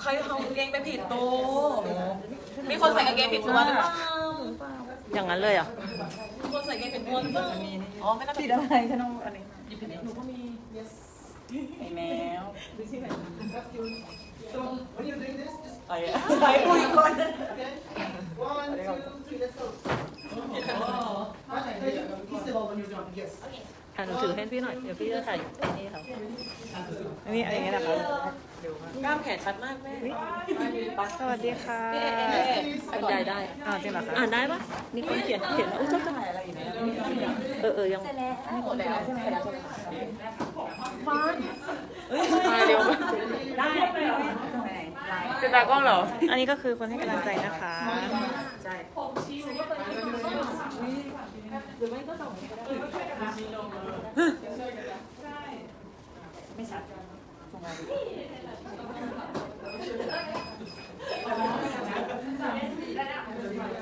ใครเอากางเกงไปผิดตัวมีคนใส่กางเกงผิดตัวหรือเปล่าอย่างนั้นเลยเหรอะมีคนใส่กางเกงผิดตัวหรือเปล่าอ๋อไม่น่าผิดอะไรฉันเอาอันนี้หยิบผิดหนูก็มีไอ้แมวไอ้ไอ้คุยก่อน ถ่ายหนังสือให้พี่หน่อย เดี๋ยวพี่จะถ่ายอันนี้ครับอันนี้อะไรเงี้ยนะครับกล้ามแขนชัดมากแม่สวัสดีค่ะบรรยายได้อ้าวจริงเหรอคะอ่านได้ปะมีคนเขียนเขียนอุ้ยชอบจังเออเออยังหมดแล้วใช่ไหมแล้วใช่ไหมมาเร็วได้เป็นตากล้องเหรอ อันนี้ก็คือคนให้กำลังใจนะคะใช่ หรือไม่ก็ส่งก็ได้ใช่ไม่ชัดส่งมาดิ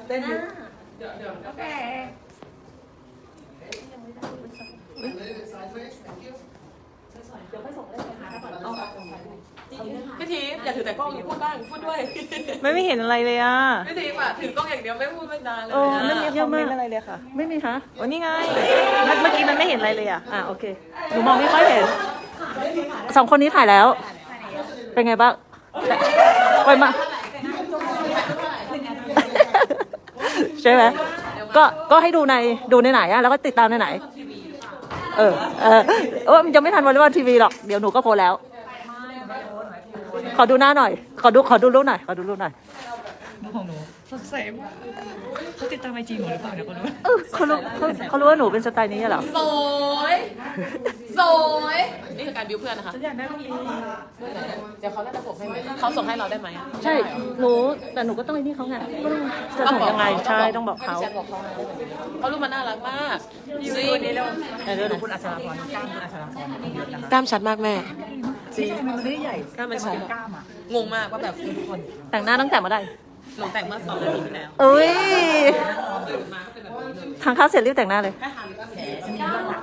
เต้นอยู่เดี๋ยวเดี๋ยวโอเค Thank you. พี่ทีอย่าถือแต่กล้องอย่าพูดบ้างพูดด้วย ไม่ไม่เห็นอะไรเลยอะพี่ทีอะถือกล้องอย่างเดียวไม่พูดไม่นานเลยเออไม่มีคอมเมนต์อะไรเลยค่ะ ไม่มีคะวันนี้ไงเมื่อเมื่อกี้มันไม่เห็นอะไรเลยอะอะโอเคหนูมองไม่ค่อยเห็นสองคนนี้ถ่ายแล้ว เป็นไงบ้างไปมาใช่ไหมก็ก็ให้ดูในดูในไหนอะแล้วก็ติดตามในไหน เออ เออเออมันยังไม่ทันวันวันทีวีหรอก เดี๋ยวหนูก็โพสแล้ว ขอดูหน้าหน่อย ขอดู ขอดูรูปหน่อย ขอดูรูปหน่อย ของหนู สดใสมากเขาติดตามไอจีหนูหรือเปล่าเนี่ยคนนู้นเออเขารู้เขาเขารู้ว่าหนูเป็นสไตล์นี้เหรอ สวยสวยนี่คือการบิวเพื่อนนะคะฉันอยากได้รูปนี้เดี๋ยวเขาน่าจะส่งให้ไหมเขาส่งให้เราได้ไหมอะใช่ หนู แต่หนูก็ต้องไอ้นี่เขาไงก็ต้องจะส่งยังไง ใช่ ต้องบอกเขาพี่แจ็คบอกเขาให้ได้ไหมเขารูปมันน่ารักมากจริงนี้แล้วเออเดี๋ยวหดูนูคุณอัชราพรกล้ามคุณอัชราพรเยอะนะคะกล้ามชัดมากแม่จริงมันไม่ได้ใหญ่กล้ามมันชัดกล้ามอะงงมากว่าแบบทุกคนแต่งหน้าตั้งแต่เมื่อไหร่ หนูแต่งเมื่อสองนาทีที่แล้วเอ้ยตื่นมาก็เป็นแบบนี้เลยทางข้าวเสร็จรีบแต่งหน้าเลย แค่ทาลิปสติกจะมีเรื่องหลัง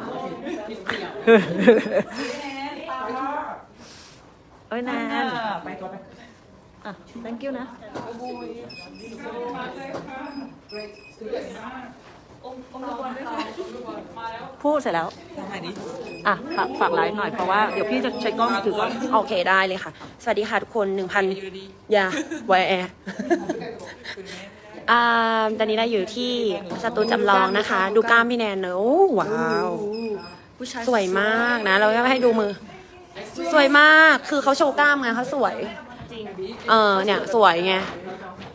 นิดเดียวเอ้ยแนนไปตัวไปอะ thank you นะ พูดเสร็จแล้ว อะ ฝากฝากไลฟ์หน่อยเพราะว่าเดี๋ยวพี่จะใช้กล้องถือกล้องโอเคได้เลยค่ะ สวัสดีค่ะทุกคนหนึ่งพันอยู่ดียาไวแอร์อ่าตอนนี้เราอยู่ที่สตูจำลองนะคะ ดูกล้ามพี่แนนเนอะโอ้ว้าวสวยมากนะ เราจะให้ดูมือ สวยมากคือเขาโชว์กล้ามไงเขาสวยเออเนี่ย สวยไง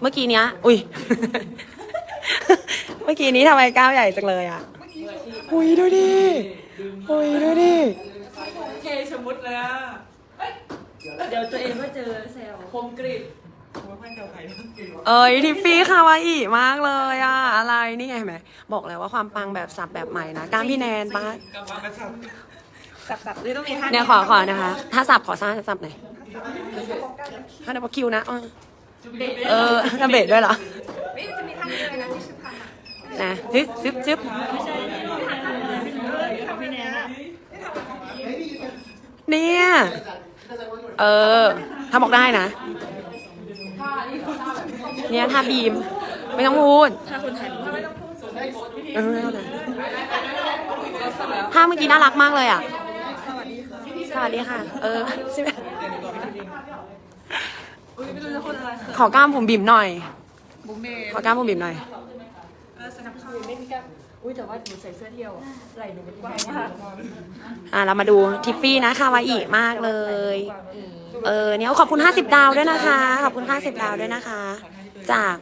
เมื่อกี้เนี้ย อุ้ย เมื่อกี้นี้ทำไมกล้ามใหญ่จังเลยอะอุ้ยดูดิอุ้ยดูดิ เคชมุดเลยอะเดี๋ยวตัวเองก็เจอเซลคมกริบเอ้ยทิฟฟี่คาวาอิมากเลยอะอะไรนี่ไงเห็นไหมบอกแล้วว่าความปังแบบสับแบบใหม่นะกล้ามพี่แนนปะกับว่ากระชับสับสับหรือต้องมีท่าเนี่ยขอขอนะคะ ถ้าสับขอสร้างสับหน่อยถ้าในพอคิวนะเออเออทำเบสด้วยเหรอ นะซึบซึบซึบเนี่ย เออทำออกได้นะ เนี่ยถ้าบีม ไม่ต้องพูดถ้าคุณถ่ายเออท่าเมื่อกี้น่ารักมากเลยอะ สวัสดีค่ะ เออใช่ไหมขอกล้ามผมบีมหน่อย ขอกล้ามผมบีมหน่อย อุ้ยแต่ว่าหนูใส่เสื้อเที่ยวไหล่หนูเป็นกว้างมากอะเรามาดูทิฟฟี่นะคาวาอิมากเลย เออเนี่ยขอบคุณ 50 ดาวด้วยนะคะ ขอบคุณ 50 ดาวด้วยนะคะ จาก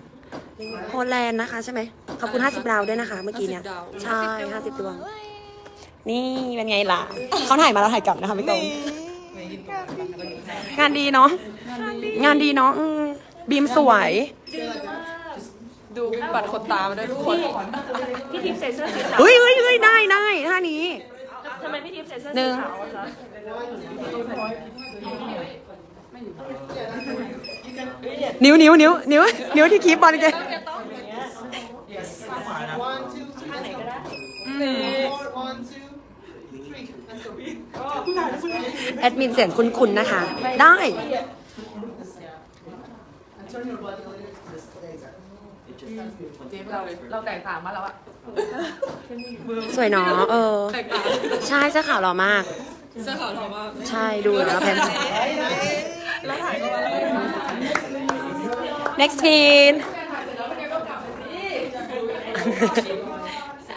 โฮลแลนด์นะคะใช่ไหมขอบคุณ 50 ดาวด้วยนะคะ เมื่อกี้เนี่ยใช่50ดวง นี่เป็นไงล่ะเขาถ่ายมาแล้วถ่ายกลับนะคะพี่ตรงงานดีเนาะงานดีเนาะอืมบีมสวย ดูบัตรขนตามาด้วยทุกคนพี่ทิพย์ใส่เสื้อสีขาวเฮ้ยเฮ้ยเฮ้ยได้ได้ท่านี้ทำไมพี่ทิพย์ใส่เสื้อหนึ่สีงขาวอะคะนิ้วนิ้วนิ้วนิ้วนิ้วที่คีบบอลแก One, two, three, let's go. Four, one, two, three, let's go. แอดมินเสียงคุ้นๆนะคะ ได้ เจฟเราเราแตกต่างมาแล้วอะสวยเนาะเออ แตกต่างใช่เสื้อขาวหล่อมาก เสื้อขาวเรามากใช่ดูแล้วแพน แล้วถ่ายก็อะไร next pin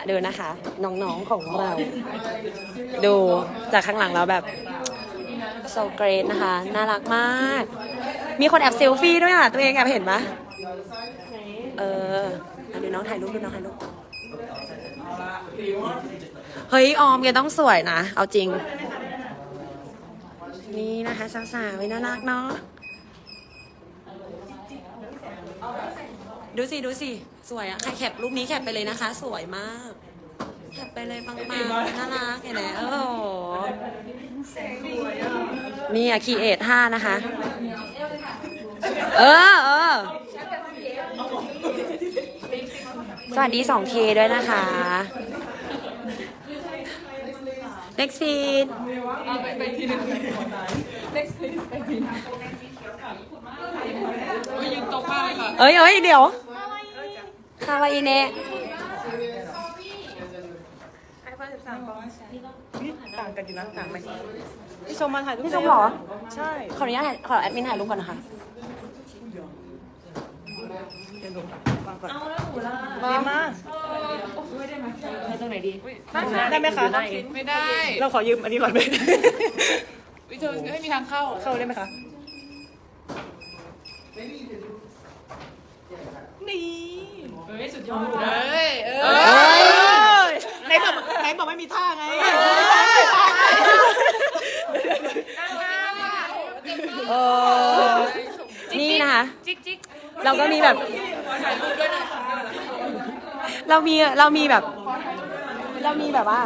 ดูนะคะ น้องๆของเรา ดูจากข้างหลังเราแบบ so great นะคะ น่ารักมาก มีคนแอบเซลฟี่ด้วยอะ ตัวเองแอบเห็นปะ เอออะดูน้องถ่ายรูปดูน้องถ่ายรูปเฮ้ย ออมแกต้องสวยนะ เอาจริง นี่นะคะสาวๆไว้น่ารักเนาะดูสิ ดูสิ สวยอะใครแคปรูปนี้แคปไปเลยนะคะ สวยมาก แคปไปเลยปังๆน่ารักเห็นไหมโอ้โหนี่อะคีเอทห้านะคะ เออเออ สวัสดี 2K ด้วยนะคะ next feed เอ้ยเอ้ยเดี๋ยวคาวาอิเนะต่างกันอยู่นะต่างไหมพี่ชมมาถ่ายรูปพี่ชมเหรอ ใช่ ขออนุญาตขอแอดมินถ่ายรูปก่อนนะคะ เดี๋ยวลงวางก่อนดีมากตรงไหนดีได้ไหมคะไม่ได้ เราขอยืมอันนี้ก่อนไหมวิเธอไม่มีทางเข้า เข้าได้ไหมคะนี่เฮ้ยสุดยอดเฮ้ยเอเอออไหนบอกไหนบอกไม่มีท่าไงเออนี่นะคะ เราก็มีแบบ เรามีเรามีแบบ เรามีแบบว่า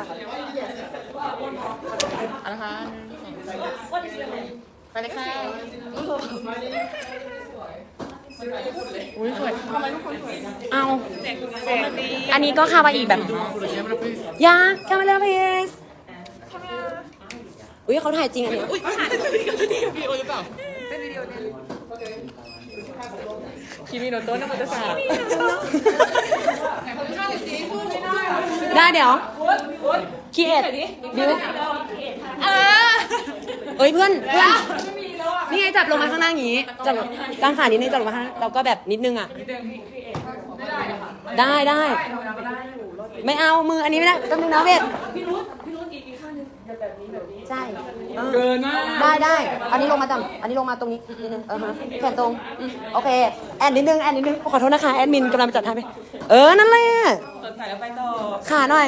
อะไรคะไปเลยค่ะอุ้ยสวยทำไมทุกคนสวยเอาอันนี้ก็คาวาอีแบบยาคาเมล่าเพสอุ้ยเขาถ่ายจริงอันนี้อุ้ยวิดีโอหรือเปล่าเป็นวิดีโอเนี่ย คิมิโนโตะนะมันจะสาได้เดี๋ยวคีเอ็ดบิวเอ้ยเพื่อนเพื่อนนี่ไงจับลงมาข้างล่างอย่างนี้จับกางขานิดนึงจับลงมาข้างล่างเราก็แบบนิดนึงอะได้ได้ ไม่เอามืออันนี้ไม่ได้แป๊บนึงนะเวทพี่รุ้พี่รุ้อีกข้างนึงแบบ นี้แบบนี้ใช่เกินมากได้ได้ อันนี้ลงมาต่ำอันนี้ลงมาตรงนี้นิดนึงเออฮะแขนตรงอืมโอเค แอนนิดนึง แอนนิดนึง ขอโทษนะคะ แอดมินกำลังจัดให้ไปเออ นั่นแหละ สดใสแล้วไปต่อขาหน่อย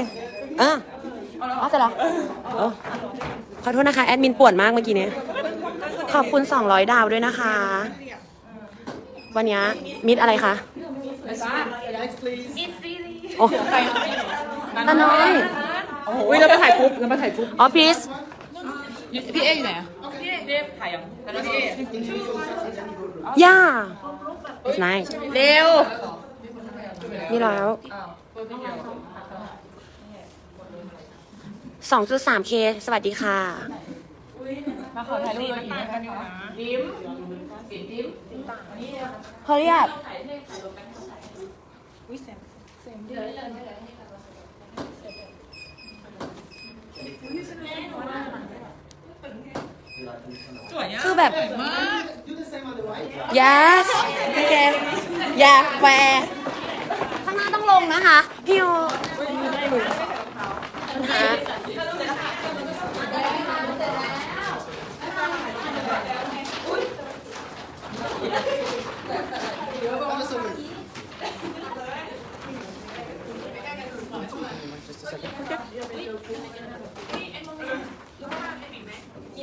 อะอ๋อเสร็จแล้วเออขอโทษนะคะ แอดมินป่วนมากเมื่อกี้เนี้ยขอบคุณ 200 ดาวด้วยนะคะ วันนี้มิดอะไรคะโอ้ตาน้อยอุ้ยเราไปถ่ายปุ๊บเราไปถ่ายปุ๊บ อ๋อพีซ พี่เอ๊อยู่ไหนอะพี่เอ๊ถ่ายยังแล้วพี่เอ๊ย่า nice เร็ว นี่แล้ว 2.3k สวัสดีค่ะ มาขอถ่ายรูปเลยอีกนะคะดิมเขาเรียก สวยอะคือแบบ มาก yes โอเค yeah where ข้างหน้าต้องลงนะคะพี่โอปัญ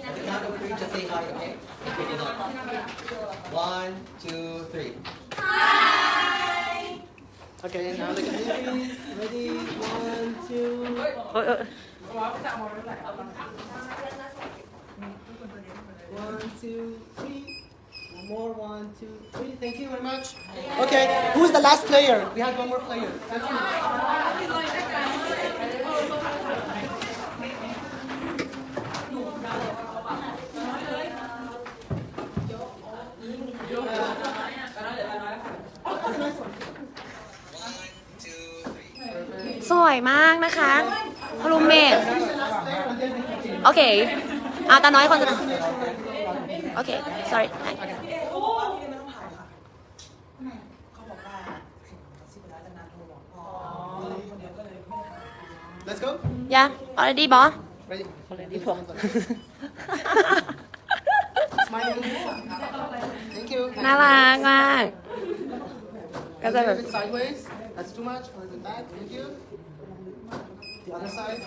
หา，One, two, three. Okay, now look at me. Ready? One, two. เออเออ One, two, three. One more. One, two, three. Thank you very much. Okay, who's the last player? We have one more player. That's you. วยมากนะคะรูมเมทโอเคเอาตาน้อยคนสุดท้ายโอเค sorry Let's go. yeah already boss Ready? Already. Smiling. Thank you. น่ารักมาก ก็ A จะแบบ little bit sideways. That's too much. A little bit back. Thank you. The other side.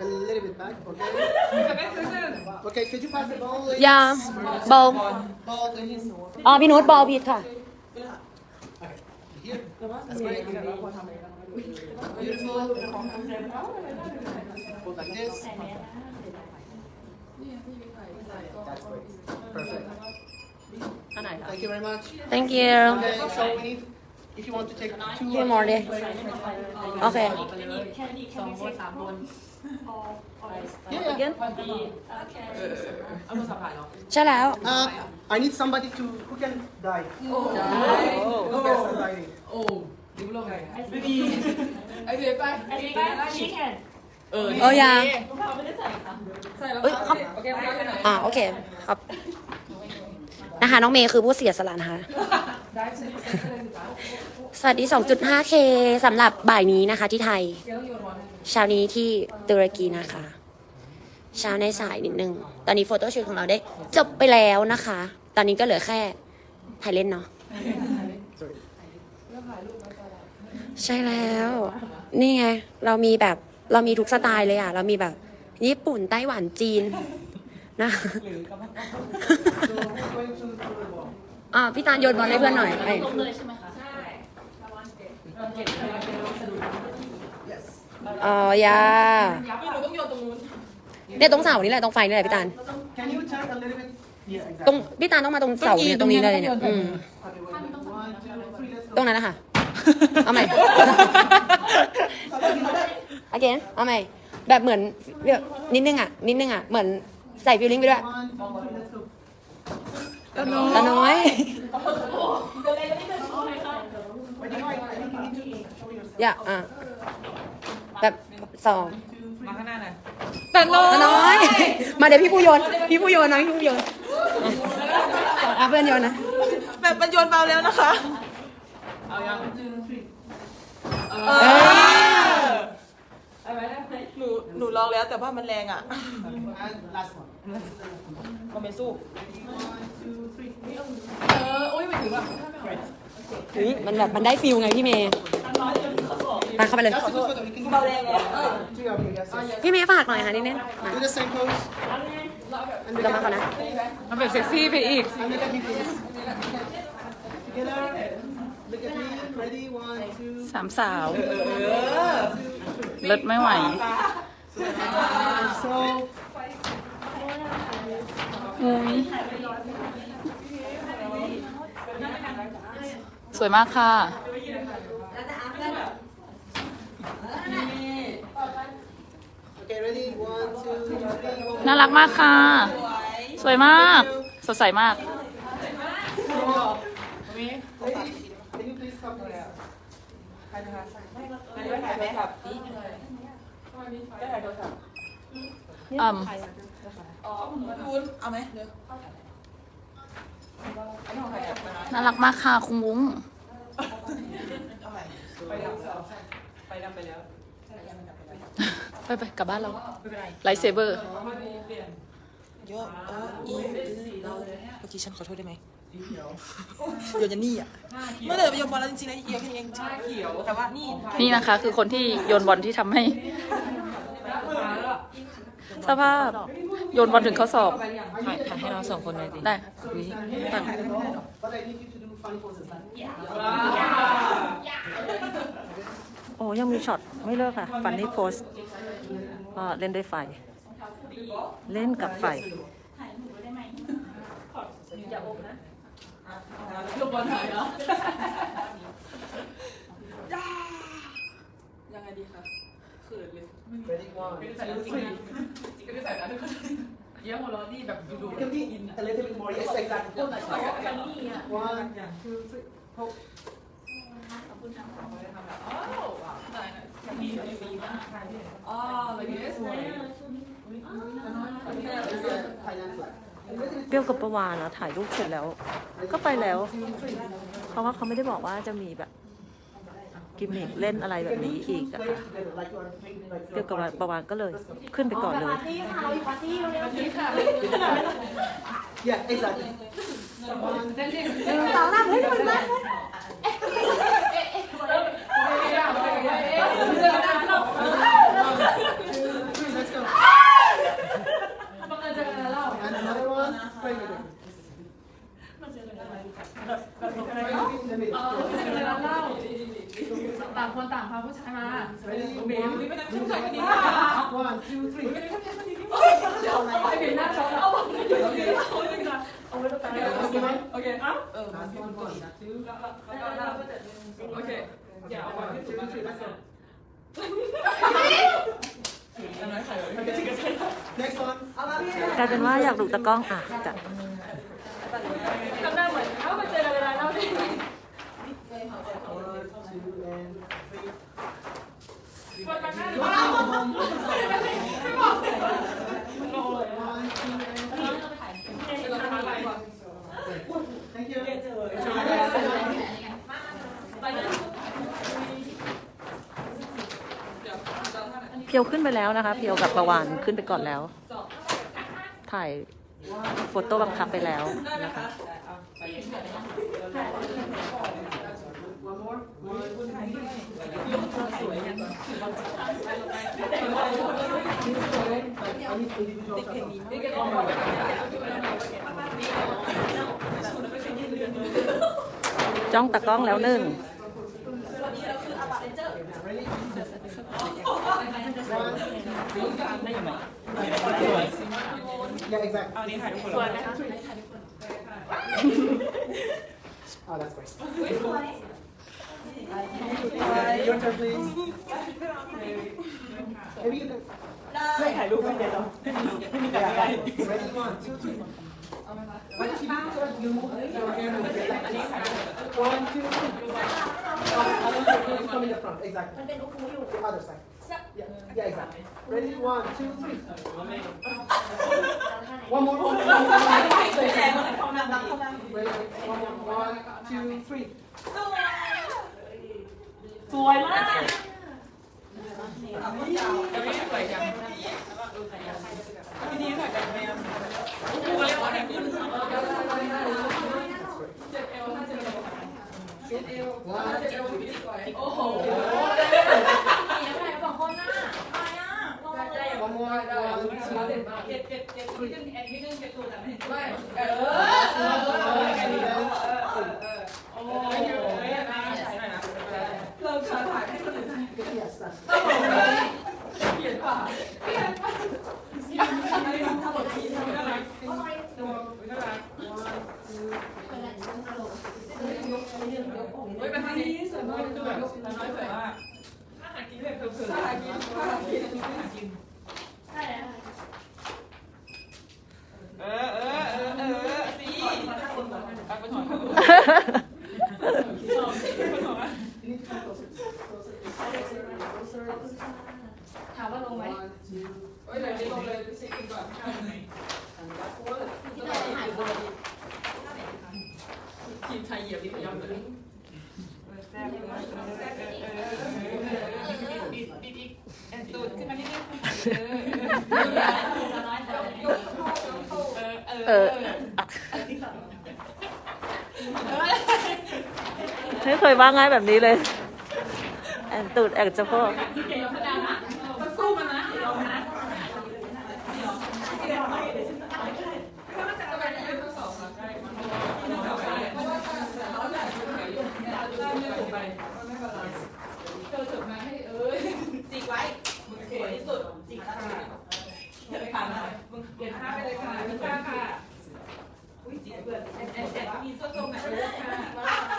A little bit back. Okay. Okay. Could you pass the ball? ladies? ยาบอล Ball, ladies. อ๋อพี่นุชบอลผิดค่ะ Here. That's great. Beautiful. Hold like this. That's great. Perfect. อันไหนคะ Thank you very much. thank you Okay, so we need, if you want to take two พี่มอร์ดิโอเค สองคนสามคน Yeah, yeah. เอามือสัมผัสเหรอใช่แล้ว Uh, I need somebody to, who can dive? Who can start diving? โอ้ดิวลงไงไม่ดีไอเดียไปไอเดียไปชิคแคนเออเออยัง ใส่แล้วเอ้ยครับโอเคโอเคโอเคอ่าโอเคครับนะคะน้องเมย์คือผู้เสียสละนะคะ สวัสดี 2.5K สำหรับบ่ายนี้นะคะที่ไทย เช้านี้ที่ตุรกีนะคะ เช้าในสายนิดนึง ตอนนี้โฟโต้ชูตของเราได้ จบไปแล้วนะคะ ตอนนี้ก็เหลือแค่ถ่ายเล่นเนาะ ใช่แล้ว นี่ไง เรามีแบบ เรามีทุกสไตล์เลยอะ เรามีแบบ ญี่ปุ่น ไต้หวันจีนนะอ่าพี่ตาลโยนบอลให้เพื่อนหน่อยไอ้ อ๋อยาเนี่ยตรงเสานี่แหละตรงไฟนี่แหละพี่ตาล Can you turn a little bit? Yeah, ตร exactly. งพี่ตาลต้องมาตรงเสาเนี่ยตรงนี้เลยเนี่ยอืม Okay, wait, wait. One, two, three, let's ตร go. งนั้นนะคะ เอาใหม่ again เอาใหม่ แบบเหมือนแบบนิดนึงอะ นิดนึงอะ เหมือนใส่ฟิลลิ่งไปด้วย One, two, three, let's go. ตาน้อย Wait, you know, I I think you need to show yourself. อย่าอะแบบสองมาข้างหน้าหน่อยแต่น้อตาน้อย มาเดี๋ยวพี่ผู้โยน พี่ผู้โยนนะพี่ผู้โยนสองอะเพื่อนโยนนะ แบบมันโยนเบาแล้วนะคะ เอายังเออหนูหนูลองแล้วแต่ว่ามันแรงอะ And last one. มันไม่สู้ One, two, three. เออ โอ้ยไปถึงอะ เฮ้ยมันแบบมันได้ฟิลไงพี่เมย์ไปเข้าไปเลย That's a good photo. You can do เบาแรงแล้ว Three of you, yes, yes. พี่เมย์ฝากหน่อยค่ะนิดนึงมา Do the same pose. And look เรามาก่อน at นะ มันแบบเซ็กซี่ไปอีก And look at me, please. Together. Look at me. Ready? One, two, สามสาว เลิศไม่ไหว so. อุ้ย สวยมากค่ะ Okay, ready? One, two, three. น่ารักมากค่ะ สวยมาก สดใสมาก Lady, can you please come here? อืมคุณเอาไหมเดี๋ยว น่ารักมากค่ะคุณวุ้งไปดำไปแล้วไปไปกลับบ้านเราไลท์เซเบอร์เยอะเอออีเมื่อกี้ฉันขอโทษได้ไหมโยนยันนี่อะเมื่อเดินไปโยนบอลแล้วจริงๆนะเอียวแค่นี้เองใช่เขียวแต่ว่านี่นี่นะคะ คือคนที่โยนบอลที่ทำให้ สภาพ โยนบอลถึงข้อสอบ ถ่ายถ่ายให้เราสองคนหน่อยดิได้ตัง But I need you to do funny poses. like- โอ้ยังมีช็อต ไม่เลิกค่ะ ฟันนี่โพสก็เล่นด้วยไฟ เล่นกับไฟลูกบ อลถ่ายเนาะยังไงดีคะเขินเลย Ready? One, two, three. ก็ได้ใส่นะทุกคนเยี่ยมหัวเราะนี่แบบดู You can be a little bit more. Yes, exactly. One, two, three. Hope. อ๋อ like this This is Thailand flag. เปรี้ยวกับประวานนะถ่ายรูปเสร็จแล้ว ก็ไปแล้ว เพราะว่าเขาไม่ได้บอกว่าจะมีแบบ กิมมิกเล่นอะไรแบบนี้อีกอะค่ะ Together, like you are thinking, like เปรี้ยว you กับ are ประวานก็เลยขึ้นไปก่อนเลย Yeah, exactly. One, 2, 3, let's go. And another one, right with it. Right in the middle. ต่างคนต่างพาผู้ชายมา Ready? ไม่ One, ได้ผู้ชายคนนี้ one, two, three. ไอ้เบียนหน้าเขาเอา โอเคโอเคเอ้าเออ Last one, one, two, โอเคอย่าเอาวันที่สุดมาคือ let's go next one. กลายเป็นว่าอยากดูตะกล้องอะจัดทำหน้าเหมือนเอ้ามาเจอกันเวลาเล่าดิ One, two, and three. คนมาหน้า two, and three. Thank you. เพียวขึ้นไปแล้วนะคะ เพียวกับประวานขึ้นไปก่อนแล้ว ถ่ายโฟโต้บังคับไปแล้วนะคะจ้องตะกล้องแล้วหนึ่ง Yeah, exactly. เอานี้ถ่ายทุกคน Oh, that's great. Uh, your turn, please. Maybe you can. ไม่ถ่ายรูปไม่เดี๋ยวเราไม่มีการอะไร Ready? One, two, three. When she moves her, you move your hair moves it like this. One, two, three. Uh, other side, please come in the front. Exactly. The other side. Yeah, yeah, exactly. Ready? One, two, three. One more, one more, one more. Ready? One more, one, two, three. สวยมากจะไม่สวยจังทีนี้ถ่ายแบบแมวกูเรียกว่าอะไรคุณเจ็บเอวถ้าเจ็บเอวเจ็บเอว One, เจ็บเอวโอ้โห สองคนน่ะ one more, one, two, เจ็บเจ็บเจ็บนิดนึงแอนนิดนึงเจ็บตัวแต่ไม่เห็นด้วยเออโอ้ยเยอะเลยนะถ่ายหน่อยนะเราถ่ายถ่ายให้คนอื่นถ่าย yes, that's เกลียนป่ะเกลียดนะทำแบบนี้ทำได้ไหมตัวได้ไหม เฮ้ยเป็นท่านี้สวยมากดูแบบน้อยสวยมากถ้าหากินแบบเผื่อๆถ้าหากินถ้าหากินถ้าหากินเออเออเออเออสิไปไปถอนไปถอน You need to come closer. Closer. ถามว่าลงไหม One, two, เฮ้ยเดี๋ยวนี้ลงเลยไปเช็คอินก่อนข้างใน and last one. ทีมไทยเหยียบนี่พยายามเลยแซ่บเลยแซ่บเออเออเอออีกอีกอีกแอนตูดขึ้นมานิดนึง เออไม่เคยว่าง่ายแบบนี้เลย แอนตูดแอนจะพ่อ สู้มันนะลองนะเธอเถิบมาให้เอ้ยจิกไว้มึงสวยที่สุดจิกค่ะอย่าไปขาดนะมึงเปลี่ยนท่าไปเลยค่ะมึงกล้าค่ะอุ้ยจิกเพื่อนแอนแมีส้นทรงไหนเลยค่ะ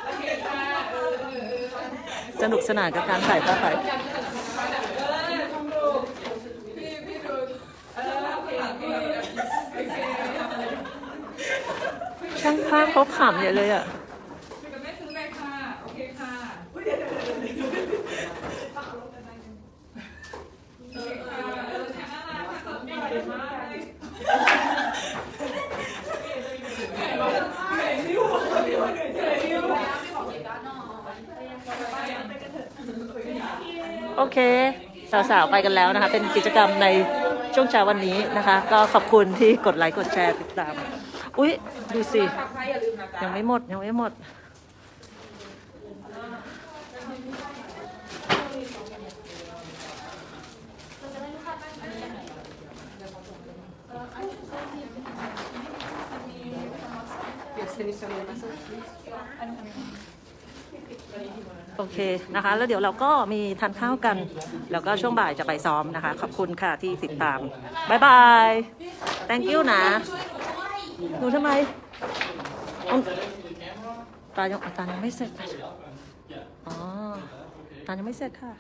โอเคค่ะเออเออเออสนุกสนานกับการถ่ายภาพถ่ช่างภาพเขาขำใหญ่เลยอะไม่ซื้อเลยค่ะโอเคค่ะ เค สาวๆไปกันแล้วนะคะ เป็นกิจกรรมในช่วงเช้าวันนี้นะคะ ก็ขอบคุณที่กดไลค์กดแชร์ติดตาม อุ๊ย ดูสิ ยังไม่หมด ยังไม่หมด Yes, can you send me a message? โอเคนะคะ แล้วเดี๋ยวเราก็มีทานข้าวกัน แล้วก็ช่วงบ่ายจะไปซ้อมนะคะ ขอบคุณค่ะที่ติดตามบายบาย thank you นะหนูทำไมตายังตายังไม่เสร็จอ๋อตายังไม่เสร็จค่ะ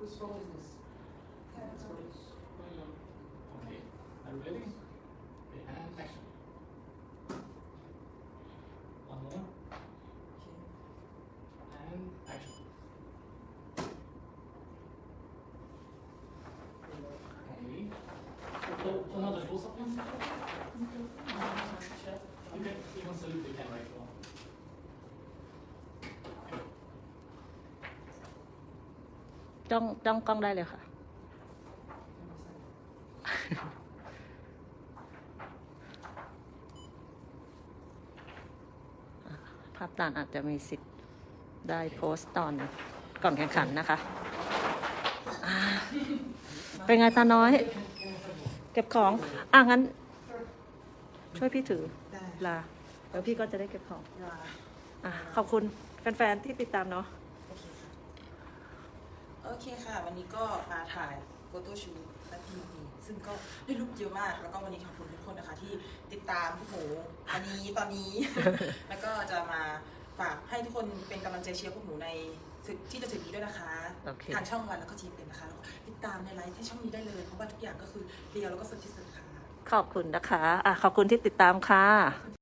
Whose phone is this? Okay, are you ready? Okay, and action. One more. And action. Okay. So, so now the close up please. Okay, you can salute the camera if you want. จ้องจ้องกล้องได้เลยค่ะ ภาพตางอาจจะมีสิทธิ์ได้โพสต์ตอนก่อนแข่งขันนะคะ เป็นไงตาน้อย ก็บของอะงั้น ช่วยพี่ถือได้ลาแล้วพี่ก็จะได้เก็บของ Yeah. อะขอบคุณแฟนๆที่ติดตามเนาะโอเคค่ะวันนี้ก็มาถ่ายโฟโต้ชูตและทีวีซึ่งก็ได้รูปเยอะมาก แล้วก็วันนี้ขอบคุณทุกคนนะคะ ที่ติดตามพวกหนูอันนี้ตอนนี้ แล้วก็จะมาฝากให้ทุกคนเป็นกำลังใจเชียร์พวกหนูในศึก ที่จะถึงนี้ด้วยนะคะโอเค ทางช่องวันแล้วก็ทีเป็นนะคะแล้วก็ติดตามในไลฟ์ที่ช่องนี้ได้เลยเพราะว่าทุกอย่างก็คือเรียวแล้วก็สดที่สุดค่ะ ขอบคุณนะคะ อะ ขอบคุณที่ติดตามค่ะ